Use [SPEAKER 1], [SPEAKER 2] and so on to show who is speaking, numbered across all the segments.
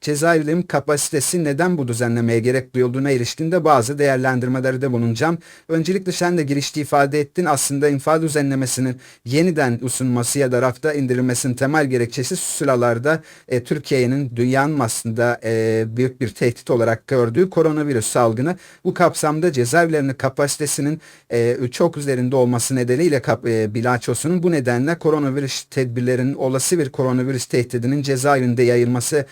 [SPEAKER 1] cezaevlerinin kapasitesi neden bu düzenlemeye gerek duyulduğuna ilişkinde bazı değerlendirmelerde bulunacağım. Öncelikle sen de girişte ifade ettin aslında infaz düzenlemesinin yeniden usunması ya da rafta indirilmesinin temel gerekçesi sıralarda e, Türkiye'nin dünyanın aslında e, büyük bir tehdit olarak gördüğü koronavirüs salgını. Bu kapsamda cezaevlerinin kapasitesinin e, çok üzerinde olması nedeniyle kap, e, bilançosunun bu nedenle koronavirüs tedbirlerinin olası bir koronavirüs tehdidinin cezaevinde yayılması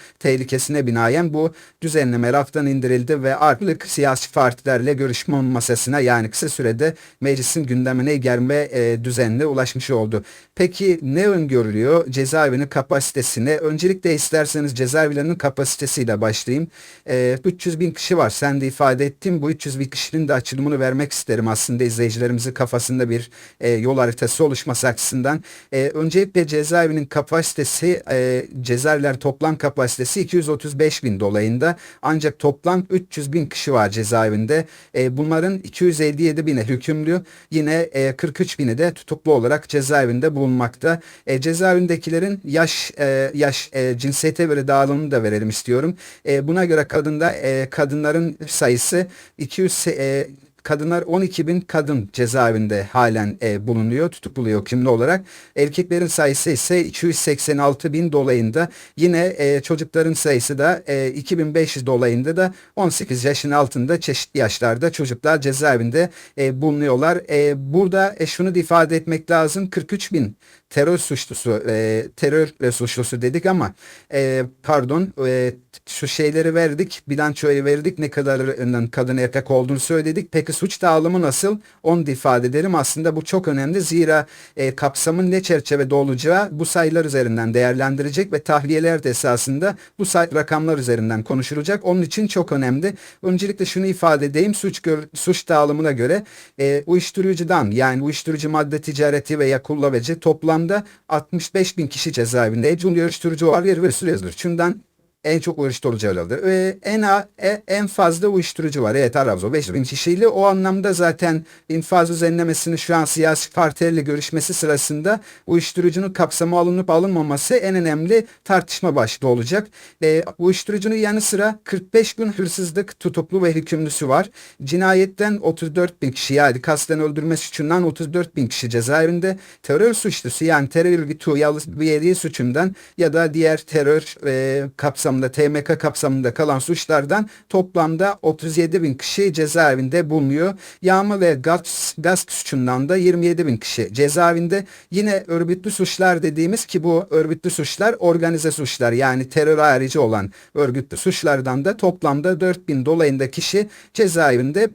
[SPEAKER 1] tehlikesine binaen bu düzenleme raftan indirildi ve artık siyasi partilerle görüşme masasına yani kısa sürede meclisin gündemine gelme e, düzenine ulaşmış oldu. Peki ne öngörülüyor cezaevinin kapasitesine? Öncelikle isterseniz cezaevlerinin kapasitesiyle başlayayım. E, 300 bin kişi var. Sen de ifade ettin. Bu 300 bin kişinin de açılımını vermek isterim aslında izleyicilerimizin kafasında bir e, yol haritası oluşması açısından. E, öncelikle cezaevinin kapasitesi e, cezaevler toplam kapasitesi 235 bin dolayında ancak toplam 300 bin kişi var cezaevinde. E, bunların 257 bine hükümlü yine e, 43 bini de tutuklu olarak cezaevinde bulunmakta. E, cezaevindekilerin yaş e, yaş e, cinsiyete göre dağılımını da verelim istiyorum. E, buna göre kadında e, kadınların sayısı 200 e, kadınlar 12 bin kadın cezaevinde halen e, bulunuyor, tutukluluyor kimli olarak. Erkeklerin sayısı ise 286 bin dolayında. Yine e, çocukların sayısı da e, 2500 dolayında da 18 yaşın altında çeşitli yaşlarda çocuklar cezaevinde e, bulunuyorlar. E, burada e, şunu da ifade etmek lazım. 43 bin terör suçlusu, e, terör suçlusu dedik ama e, pardon e, şu şeyleri verdik, bilançoyu verdik, ne kadarının kadın erkek olduğunu söyledik. Peki suç dağılımı nasıl? Onu da ifade edelim. Aslında bu çok önemli. Zira e, kapsamın ne çerçevede olacağı bu sayılar üzerinden değerlendirecek ve tahliyeler de esasında bu say rakamlar üzerinden konuşulacak. Onun için çok önemli. Öncelikle şunu ifade edeyim. Suç, suç dağılımına göre e, uyuşturucudan yani uyuşturucu madde ticareti veya kullaveci toplamda 65 bin kişi cezaevinde. Ecun uyuşturucu var ve sürüyordur. Şundan en çok uyuşturucu alırdı. Ve en e, en fazla uyuşturucu var. Evet Arabzo 5 bin kişiyle o anlamda zaten infaz düzenlemesini şu an siyasi partilerle görüşmesi sırasında uyuşturucunun kapsamı alınıp alınmaması en önemli tartışma başlığı olacak. E, uyuşturucunun yanı sıra 45 gün hırsızlık tutuklu ve hükümlüsü var. Cinayetten 34 bin kişi yani kasten öldürme suçundan 34 bin kişi cezaevinde. Terör suçlusu yani terör örgütü üyeliği suçundan ya da diğer terör e, kapsamı kapsamında TMK kapsamında kalan suçlardan toplamda 37 bin kişi cezaevinde bulunuyor. Yağma ve gaz, gaz suçundan da 27 bin kişi cezaevinde. Yine örgütlü suçlar dediğimiz ki bu örgütlü suçlar organize suçlar yani terör harici olan örgütlü suçlardan da toplamda 4 bin dolayında kişi cezaevinde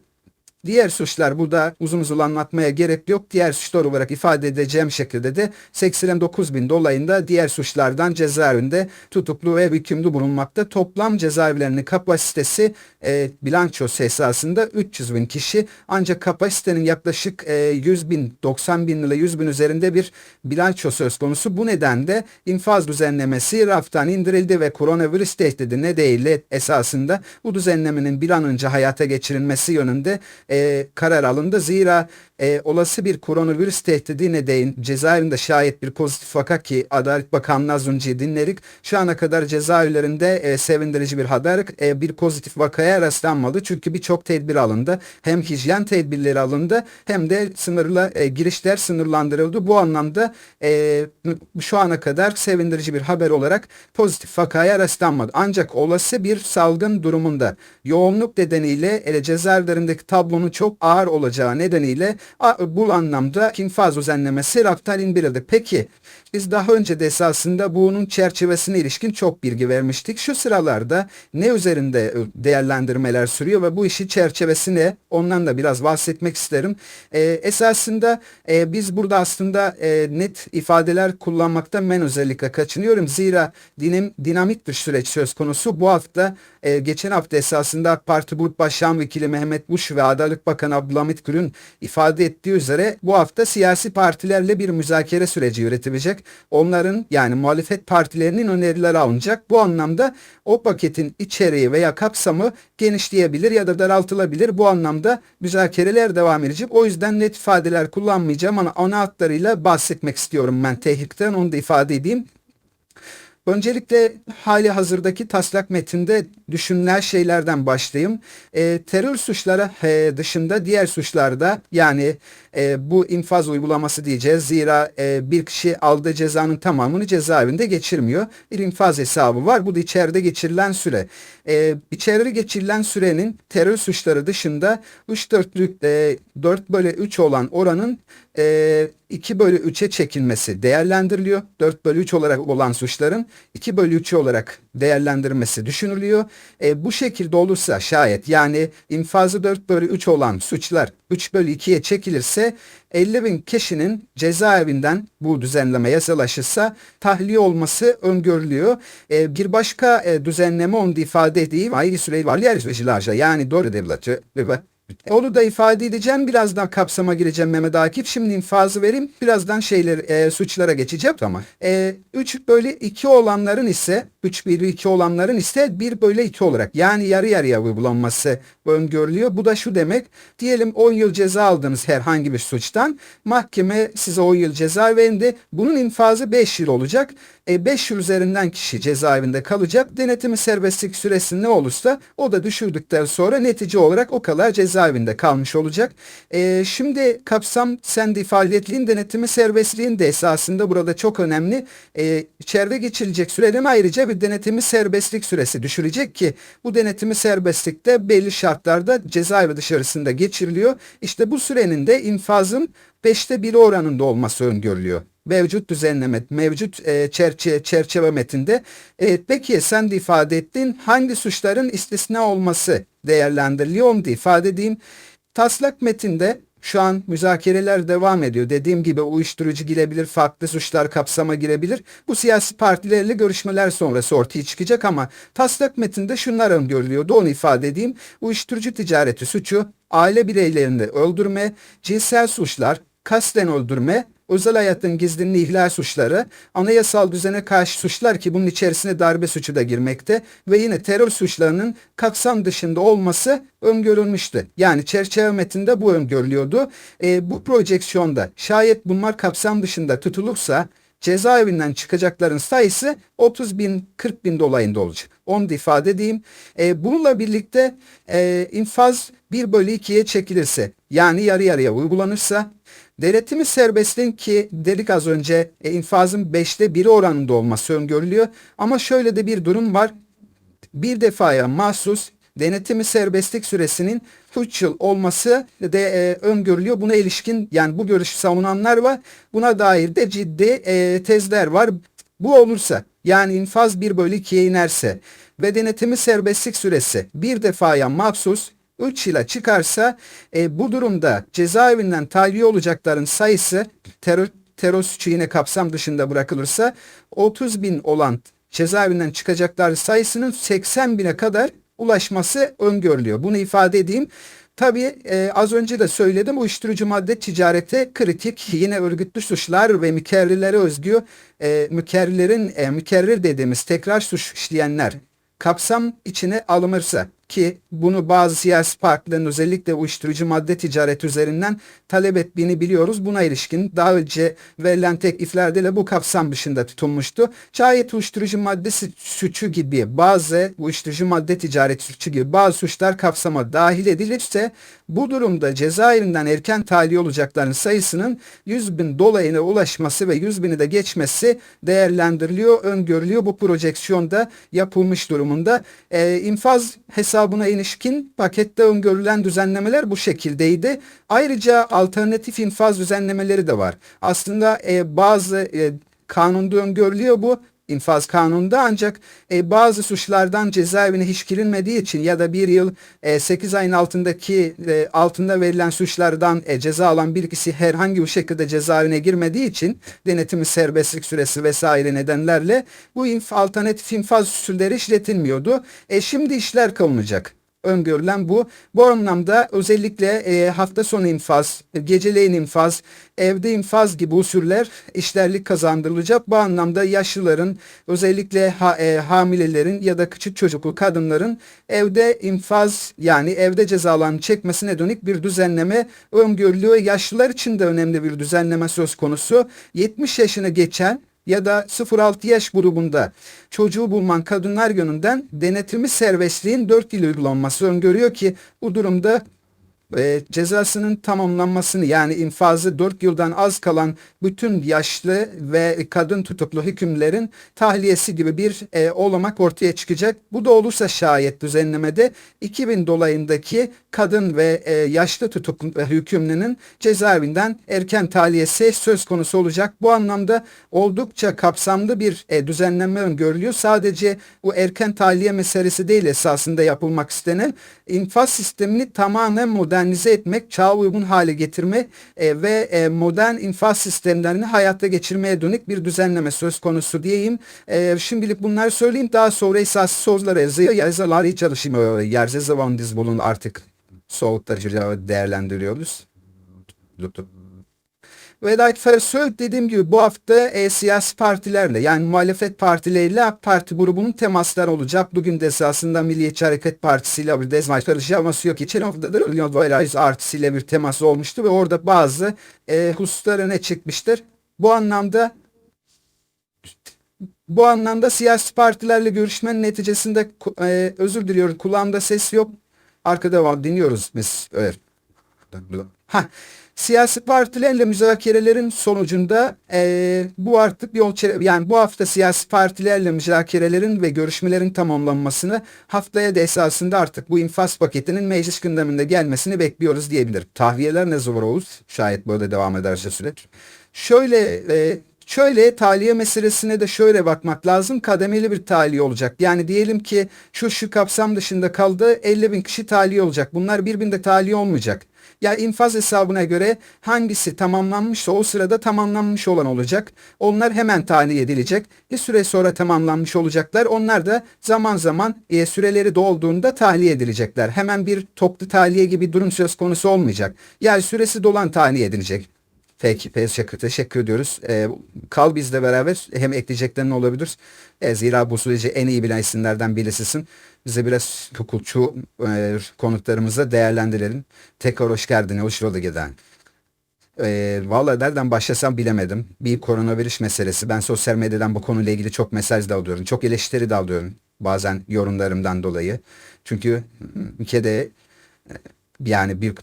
[SPEAKER 1] Diğer suçlar burada uzun uzun anlatmaya gerek yok. Diğer suçlar olarak ifade edeceğim şekilde de 89 bin dolayında diğer suçlardan cezaevinde tutuklu ve hükümlü bulunmakta. Toplam cezaevlerinin kapasitesi e, bilançosu esasında 300 bin kişi. Ancak kapasitenin yaklaşık e, 100 bin, 90 bin ile 100 bin üzerinde bir bilanço söz konusu. Bu nedenle infaz düzenlemesi raftan indirildi ve koronavirüs tehdidi nedeniyle esasında bu düzenlemenin bir an önce hayata geçirilmesi yönünde e, karar alındı. Zira e, olası bir koronavirüs tehdidi nedeniyle cezaevinde şayet bir pozitif vaka ki Adalet Bakanlığı az önce dinledik. Şu ana kadar cezaevlerinde e, sevindirici bir haber e, bir pozitif vakaya rastlanmadı. Çünkü birçok tedbir alındı. Hem hijyen tedbirleri alındı hem de sınırla e, girişler sınırlandırıldı. Bu anlamda e, şu ana kadar sevindirici bir haber olarak pozitif vakaya rastlanmadı. Ancak olası bir salgın durumunda yoğunluk nedeniyle ele cezaevlerindeki tablonun çok ağır olacağı nedeniyle bu anlamda infaz düzenlemesi raftan indirildi. Peki biz daha önce de esasında bunun çerçevesine ilişkin çok bilgi vermiştik. Şu sıralarda ne üzerinde e, değerlendirmeler sürüyor ve bu işi çerçevesi ne? Ondan da biraz bahsetmek isterim. Ee, esasında e, biz burada aslında e, net ifadeler kullanmaktan ben özellikle kaçınıyorum. Zira dinim, dinamik bir süreç söz konusu. Bu hafta e, geçen hafta esasında AK Parti Grup Başkan Vekili Mehmet Buş ve Adalet Bakanı Abdülhamit Gül'ün ifade ettiği üzere bu hafta siyasi partilerle bir müzakere süreci Onların yani muhalefet partilerinin önerileri alınacak. Bu anlamda o paketin içeriği veya kapsamı genişleyebilir ya da daraltılabilir. Bu anlamda müzakereler devam edecek. O yüzden net ifadeler kullanmayacağım ama ana hatlarıyla bahsetmek istiyorum ben tehditten onu da ifade edeyim. Öncelikle hali hazırdaki taslak metinde düşünülen şeylerden başlayayım. E, terör suçları e, dışında diğer suçlarda yani e, bu infaz uygulaması diyeceğiz. Zira e, bir kişi aldığı cezanın tamamını cezaevinde geçirmiyor. Bir infaz hesabı var. Bu da içeride geçirilen süre. E, içeride geçirilen sürenin terör suçları dışında 3 dörtlük e, 4 bölü 3 olan oranın e, 2 bölü 3'e çekilmesi değerlendiriliyor. 4 bölü 3 olarak olan suçların 2 bölü 3 olarak değerlendirmesi düşünülüyor. E, bu şekilde olursa şayet yani infazı 4 bölü 3 olan suçlar 3 bölü 2'ye çekilirse 50 bin kişinin cezaevinden bu düzenleme yasalaşırsa tahliye olması öngörülüyor. E, bir başka e, düzenleme onu ifade edeyim. Ayrı süreyi var yani doğru devleti onu da ifade edeceğim. Birazdan kapsama gireceğim Mehmet Akif. Şimdi infazı vereyim. Birazdan şeyler e, suçlara geçeceğim. Tamam. E, 3 bölü 2 olanların ise 3 bölü 2 olanların ise 1 bölü 2 olarak yani yarı yarıya uygulanması öngörülüyor. Bu da şu demek. Diyelim 10 yıl ceza aldınız herhangi bir suçtan. Mahkeme size 10 yıl ceza verdi. Bunun infazı 5 yıl olacak. E, 5 yıl üzerinden kişi cezaevinde kalacak. Denetimi serbestlik süresi ne olursa o da düşürdükten sonra netice olarak o kadar cezaevinde kalmış olacak. E, şimdi kapsam sen de ifade ettiğin denetimi serbestliğin de esasında burada çok önemli. E, içeride geçilecek sürenin ayrıca denetimi serbestlik süresi düşürecek ki bu denetimi serbestlikte belli şartlarda cezaevi dışarısında geçiriliyor. İşte bu sürenin de infazın 5'te 1 oranında olması öngörülüyor mevcut düzenleme, mevcut e, çerçeve, çerçeve metinde. Evet, peki sen de ifade ettin hangi suçların istisna olması değerlendiriliyor onu da ifade edeyim. Taslak metinde şu an müzakereler devam ediyor. Dediğim gibi uyuşturucu girebilir, farklı suçlar kapsama girebilir. Bu siyasi partilerle görüşmeler sonrası ortaya çıkacak ama taslak metinde şunlar öngörülüyordu onu ifade edeyim. Uyuşturucu ticareti suçu, aile bireylerini öldürme, cinsel suçlar, kasten öldürme, özel hayatın gizliliğini ihlal suçları, anayasal düzene karşı suçlar ki bunun içerisine darbe suçu da girmekte ve yine terör suçlarının kapsam dışında olması öngörülmüştü. Yani çerçeve metinde bu öngörülüyordu. E, bu projeksiyonda şayet bunlar kapsam dışında tutulursa cezaevinden çıkacakların sayısı 30 bin 40 bin dolayında olacak. Onu da ifade edeyim. E, bununla birlikte e, infaz 1 bölü 2'ye çekilirse yani yarı yarıya uygulanırsa Denetimi serbestliğin ki dedik az önce e, infazın 5'te 1'i oranında olması öngörülüyor. Ama şöyle de bir durum var. Bir defaya mahsus denetimi serbestlik süresinin 3 yıl olması de e, öngörülüyor. Buna ilişkin yani bu görüşü savunanlar var. Buna dair de ciddi e, tezler var. Bu olursa yani infaz 1 bölü 2'ye inerse ve denetimi serbestlik süresi bir defaya mahsus 3 yıla çıkarsa e, bu durumda cezaevinden tahliye olacakların sayısı terör, terör suçu yine kapsam dışında bırakılırsa 30 bin olan cezaevinden çıkacaklar sayısının 80 bine kadar ulaşması öngörülüyor. Bunu ifade edeyim. Tabii e, az önce de söyledim uyuşturucu madde ticarete kritik yine örgütlü suçlar ve mükerrirlere özgü e, mükerrilerin e, mükerrir dediğimiz tekrar suç işleyenler kapsam içine alınırsa ki bunu bazı siyasi partilerin özellikle uyuşturucu madde ticaret üzerinden talep ettiğini biliyoruz. Buna ilişkin daha önce verilen tekliflerde de bu kapsam dışında tutulmuştu. Şayet uyuşturucu madde suçu gibi bazı uyuşturucu madde ticaret suçu gibi bazı suçlar kapsama dahil edilirse bu durumda cezaevinden erken tahliye olacakların sayısının 100 bin dolayına ulaşması ve 100 bini de geçmesi değerlendiriliyor, öngörülüyor. Bu projeksiyonda yapılmış durumunda. E, infaz hesabına ilişkin pakette öngörülen düzenlemeler bu şekildeydi. Ayrıca alternatif infaz düzenlemeleri de var. Aslında e, bazı e, kanunda öngörülüyor bu infaz kanununda ancak e, bazı suçlardan cezaevine hiç girilmediği için ya da bir yıl e, 8 ayın altındaki e, altında verilen suçlardan e, ceza alan bir kişi herhangi bir şekilde cezaevine girmediği için denetimi serbestlik süresi vesaire nedenlerle bu inf alternatif infaz usulleri işletilmiyordu. E, şimdi işler kalınacak öngörülen bu. Bu anlamda özellikle e, hafta sonu infaz, geceleyin infaz, evde infaz gibi usuller işlerlik kazandırılacak. Bu anlamda yaşlıların özellikle ha, e, hamilelerin ya da küçük çocuklu kadınların evde infaz yani evde cezalarını çekmesine dönük bir düzenleme öngörülüyor. Yaşlılar için de önemli bir düzenleme söz konusu. 70 yaşını geçen ya da 0-6 yaş grubunda çocuğu bulunan kadınlar yönünden denetimli serbestliğin 4 yıl uygulanması öngörüyor ki bu durumda e, cezasının tamamlanmasını yani infazı 4 yıldan az kalan bütün yaşlı ve kadın tutuklu hükümlerin tahliyesi gibi bir e, olamak ortaya çıkacak. Bu da olursa şayet düzenlemede 2000 dolayındaki kadın ve e, yaşlı tutuklu hükümlünün cezaevinden erken tahliyesi söz konusu olacak. Bu anlamda oldukça kapsamlı bir e, düzenleme öngörülüyor. Sadece bu erken tahliye meselesi değil esasında yapılmak istenen infaz sistemini tamamen modernize etmek, çağa uygun hale getirme e, ve e, modern infaz sistemlerini hayata geçirmeye dönük bir düzenleme söz konusu diyeyim. E, şimdilik bunları söyleyeyim. Daha sonra esas soruları. Yazıları çalışıyor. Yerze zamanınız bulun artık soğukları değerlendiriyoruz. Vedat Fersoy dediğim gibi bu hafta e, siyasi partilerle yani muhalefet partileriyle AK Parti grubunun temaslar olacak. Bugün de esasında Milliyetçi Hareket Partisi ile bir dezmaç karışaması yok. Geçen hafta da Union Valais Partisi ile bir teması olmuştu ve orada bazı e, hususlar öne çıkmıştır. Bu anlamda bu anlamda siyasi partilerle görüşmenin neticesinde e, özür diliyorum kulağımda ses yok. Arkada var dinliyoruz biz. Evet. Ha, siyasi partilerle müzakerelerin sonucunda e, bu artık yol yani bu hafta siyasi partilerle müzakerelerin ve görüşmelerin tamamlanmasını haftaya da esasında artık bu infaz paketinin meclis gündeminde gelmesini bekliyoruz diyebilirim. Tahviyeler ne zaman olur? Şayet böyle devam ederse süreç. Şöyle e, Şöyle tahliye meselesine de şöyle bakmak lazım. Kademeli bir tahliye olacak. Yani diyelim ki şu şu kapsam dışında kaldı 50 bin kişi tahliye olacak. Bunlar birbirinde tahliye olmayacak. Ya infaz hesabına göre hangisi tamamlanmışsa o sırada tamamlanmış olan olacak. Onlar hemen tahliye edilecek. Bir süre sonra tamamlanmış olacaklar. Onlar da zaman zaman e, süreleri dolduğunda tahliye edilecekler. Hemen bir toplu tahliye gibi durum söz konusu olmayacak. Yani süresi dolan tahliye edilecek. Peki teşekkür, teşekkür ediyoruz. Ee, kal bizle beraber hem ekleyeceklerin olabilir. E, zira bu süreci en iyi bilen isimlerden birisisin. Bize biraz hukukçu e, konuklarımızı değerlendirelim. Tekrar hoş geldin. Hoş bulduk giden. E, Valla nereden başlasam bilemedim. Bir koronavirüs meselesi. Ben sosyal medyadan bu konuyla ilgili çok mesaj da alıyorum. Çok eleştiri de alıyorum. Bazen yorumlarımdan dolayı. Çünkü ülkede e, yani bir